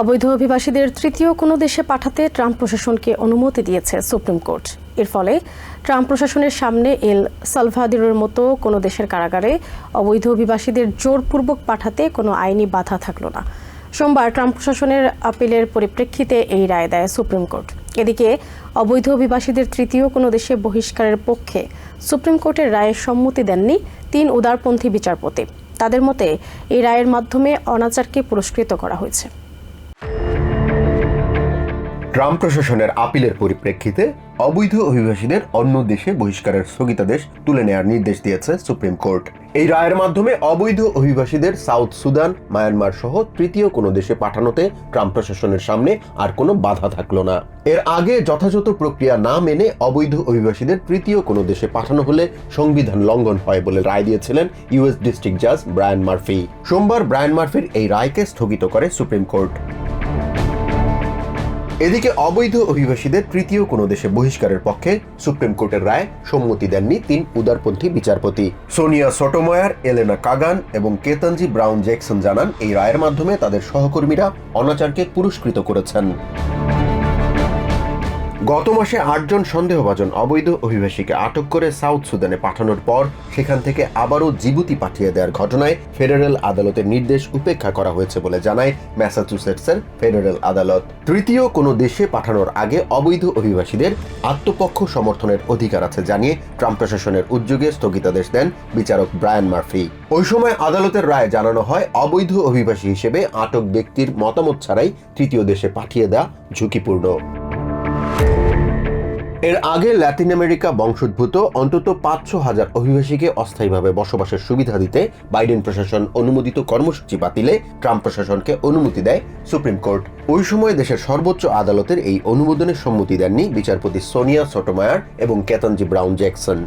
অবৈধ অভিবাসীদের তৃতীয় কোনো দেশে পাঠাতে ট্রাম্প প্রশাসনকে অনুমতি দিয়েছে সুপ্রিম কোর্ট। এর ফলে ট্রাম্প প্রশাসনের সামনে এল সালভাদিরের মতো কোনো দেশের কারাগারে অবৈধ অভিবাসীদের জোরপূর্বক পাঠাতে কোনো আইনি বাধা থাকল না। সোমবার ট্রাম্প প্রশাসনের আপিলের পরিপ্রেক্ষিতে এই রায় দেয় সুপ্রিম কোর্ট। এদিকে অবৈধ অভিবাসীদের তৃতীয় কোনো দেশে বহিষ্কারের পক্ষে সুপ্রিম কোর্টের রায়ের সম্মতি দেননি তিন উদারপন্থী বিচারপতি। তাদের মতে এই রায়ের মাধ্যমে অনাচারকে পুরস্কৃত করা হয়েছে। ট্রাম্প প্রশাসনের আপিলের পরিপ্রেক্ষিতে অবৈধ অভিবাসীদের অন্য দেশে বহিষ্কারের স্থগিতাদেশ তুলে নেওয়ার নির্দেশ দিয়েছে সুপ্রিম কোর্ট। এই রায়ের মাধ্যমে অবৈধ অভিবাসীদের সাউথ সুদান, মায়ানমার সহ তৃতীয় কোনো দেশে পাঠানোতে ট্রাম্প প্রশাসনের সামনে আর কোনো বাধা থাকল না। এর আগে যথাযথ প্রক্রিয়া না মেনে অবৈধ অভিবাসীদের তৃতীয় কোনো দেশে পাঠানো হলে সংবিধান লঙ্ঘন হয় বলে রায় দিয়েছিলেন ইউএস ডিস্ট্রিক্ট জাজ ব্রায়ান মার্ফি। সোমবার ব্রায়ান মার্ফির এই রায়কে স্থগিত করে সুপ্রিম কোর্ট। এদিকে অবৈধ অভিবাসীদের তৃতীয় কোনো দেশে বহিষ্কারের পক্ষে সুপ্রিম কোর্টের রায় সম্মতি দেননি তিন উদারপন্থী বিচারপতি। সোনিয়া সটোময়ার, এলেনা কাগান এবং কেতনজি ব্রাউন জ্যাকসন জানান এই রায়ের মাধ্যমে তাদের সহকর্মীরা অনাচারকে পুরস্কৃত করেছেন। গত মাসে আটজন সন্দেহভাজন অবৈধ অভিবাসীকে আটক করে সাউথ সুদানে পাঠানোর পর সেখান থেকে আবারও জিবুতি পাঠিয়ে দেওয়ার ঘটনায় ফেডারেল আদালতের নির্দেশ উপেক্ষা করা হয়েছে বলে জানায় ম্যাসাচুসেটসের ফেডারেল আদালত। তৃতীয় কোনো দেশে পাঠানোর আগে অবৈধ অভিবাসীদের আত্মপক্ষ সমর্থনের অধিকার আছে জানিয়ে ট্রাম্প প্রশাসনের উদ্যোগে স্থগিতাদেশ দেন বিচারক ব্রায়ান মার্ফি। ওই সময় আদালতের রায় জানানো হয়, অবৈধ অভিবাসী হিসেবে আটক ব্যক্তির মতামত ছাড়াই তৃতীয় দেশে পাঠিয়ে দেওয়া ঝুঁকিপূর্ণ। এর আগে ল্যাটিন আমেরিকা বংশোদ্ভূত, অন্তত পাঁচশো হাজার অভিবাসীকে অস্থায়ীভাবে বসবাসের সুবিধা দিতে বাইডেন প্রশাসন অনুমোদিত কর্মসূচি বাতিলে ট্রাম্প প্রশাসনকে অনুমতি দেয় সুপ্রিম কোর্ট। ওই সময় দেশের সর্বোচ্চ আদালতের এই অনুমোদনের সম্মতি দেননি বিচারপতি সোনিয়া সোটোমায়ার এবং কেতনজি ব্রাউন জ্যাকসন।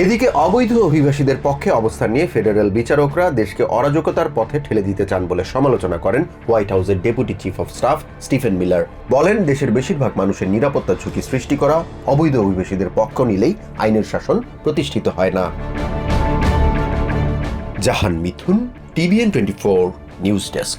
এদিকে অবৈধ অভিবাসীদের পক্ষে অবস্থান নিয়ে ফেডারেল বিচারকরা দেশকে অরাজকতার পথে ঠেলে দিতে চান বলে সমালোচনা করেন হোয়াইট হাউসের deputy chief of staff Stephen Miller. বলেন, দেশের বেশিরভাগ মানুষের নিরাপত্তা ঝুঁকি সৃষ্টি করা, অবৈধ অভিবাসীদের পক্ষ নিলেই আইনের শাসন প্রতিষ্ঠিত হয় না। Jahan Mithun, TVN twenty four, news desk.